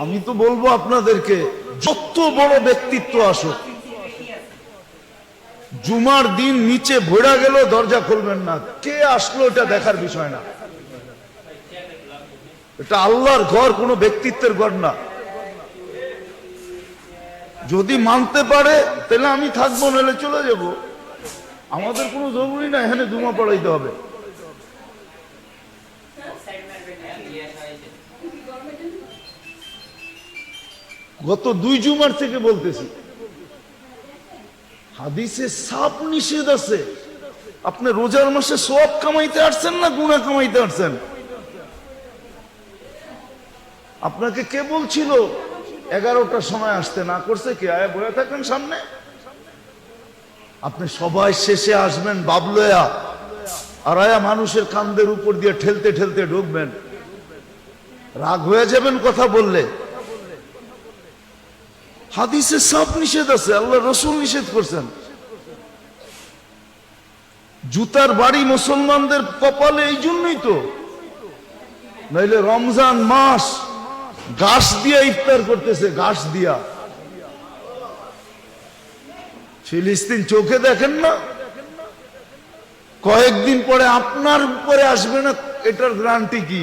আমি তো বলব আপনাদেরকে, যত বড় ব্যক্তিত্ব আসুক, জুমার দিন নিচে ভোড়া গেল দরজা খুলবেন না। কে আসলো এটা দেখার বিষয় না। এটা আল্লাহর ঘর, কোনো ব্যক্তিত্বের ঘর না। যদি মানতে পারে, তাহলে আমি থাকব, নাহলে চলে যাব। আমাদের কোনো জরুরি না, এখানে জুমা পড়াইতে হবে। গত দুই জুমার থেকে বলতেছি। হাদিসে সাপ নিষেধ আছে। আপনি রোজার মাসে সব কামাইতে আসছেন না গুণা কামাইতে আসছেন? আপনাকে কে বলছিল, এগারোটার সময় আসতে না করছে, কে আয়া বয়ে থাকেন সামনে? আপনি সবাই শেষে আসবেন, বাবলয়া। আর আয়া মানুষের কান্দের উপর দিয়ে ঠেলতে ঠেলতে ঢুকবেন। রাগ হয়ে যাবেন কথা বললে। হাদিসে সব নিষেধ আছে, আল্লাহ রসুল নিষেধ করছেন। জুতার বাড়ি মুসলমানদের কপালে এই জন্যই তো। নাইলে রমজান মাস, ঘাস দিয়া ইফতার করতেছে, ঘাস দিয়া। ফিলিস্তিন চোখে দেখেন না? কয়েকদিন পরে আপনার উপরে আসবে না, এটার গ্রান্টি কি?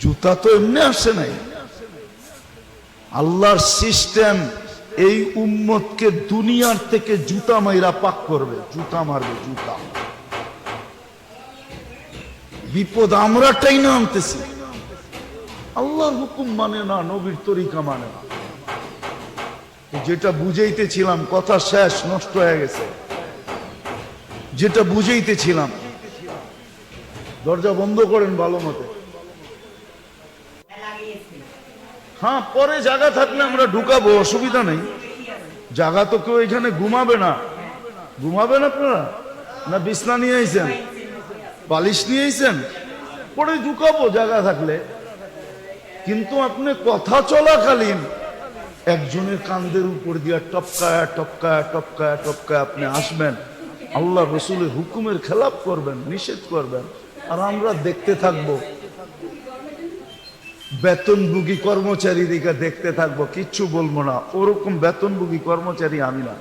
জুতা তো এমনি আসে নাই। আল্লাহর সিস্টেম এই উম্মতকে দুনিয়ার থেকে জুতা মাইরা পাক করবে, জুতা মারবে, জুতা। বিপদ আমরা টাইনা আনতেছি। আল্লাহর হুকুম মানে না, নবীর তরিকা মানে না। যেটা বুঝাইতেছিলাম, কথা শেষ, নষ্ট হয়ে গেছে। যেটা বুঝাইতেছিলাম, দরজা বন্ধ করেন ভালো মতে। হ্যাঁ পরে জায়গা থাকলে আমরা ঢুকাবো, অসুবিধা নেই। জায়গা তো কেউ এখানে ঘুমাবে না। ঘুমাবেন আপনারা? না বিছনা নিয়ে আইছেন? বালিশ নিয়ে আইছেন? পরে ঢুকাবো জায়গা থাকলে। কিন্তু আপনি কথা চলাকালীন একজনের কান্দের উপর দিয়া টপকায়া টপকায়া টপকায়া, টপকায় আপনি আসবেন। আল্লাহ রসুলের হুকুমের খেলাপ করবেন, নিষেধ করবেন। আর আমরা দেখতে থাকব। বেতনভোগী কর্মচারী দিকে দেখতে থাকব, কিচ্ছু বলব না। ওরকম বেতনভোগী কর্মচারী আমি না।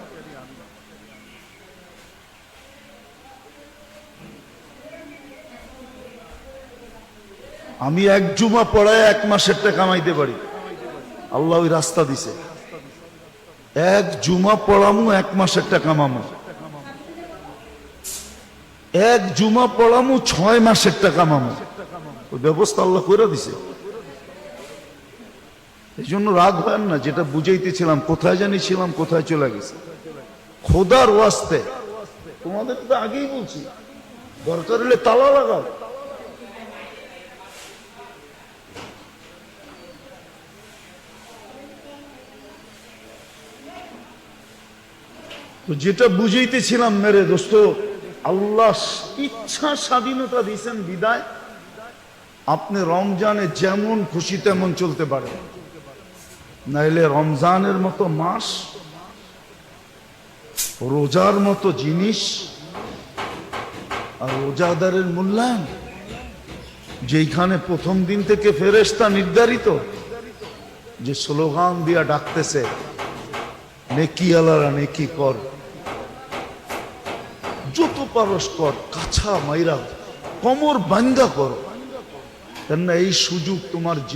আমি এক জুমা পড়ায় এক মাসের টাকা কামাইতে পারি। আল্লাহ ওই রাস্তা দিছে। এক জুমা পড়ামু, এক মাসের টাকা কামামু এক জুমা পড়ামু, ছয় মাসের টাকা কামামু ওই ব্যবস্থা আল্লাহ করে দিছে। এই জন্য রাগ হয় না, যেটা বুঝাইতেছিলাম, কোথায় জানি ছিলাম কোথায় চলে গেছে। খোদার ওয়াস্তে, তোমাদের তো আগেই বলছি, দরকার হলে তালা লাগাও। তো যেটা বুঝাইতেছিলাম, মেরে দোস্ত, আল্লাহ ইচ্ছা স্বাধীনতা দিয়েছেন বিদায়। আপনি রমজানে যেমন খুশি তেমন চলতে পারেন নাইলে রমজানের মতো মাস, রোজার মতো জিনিস আর রোজাদারের মূল্যায়ন, যেইখানে প্রথম দিন থেকে ফেরেস্তা নির্ধারিত, যে স্লোগান দিয়া ডাকতেছে নেকি আলারা নেকি কর, যত পারস কর, কাছা মাইরা কমর বাঙ্গা কর, কেননা এই সুযোগ তোমার জীবন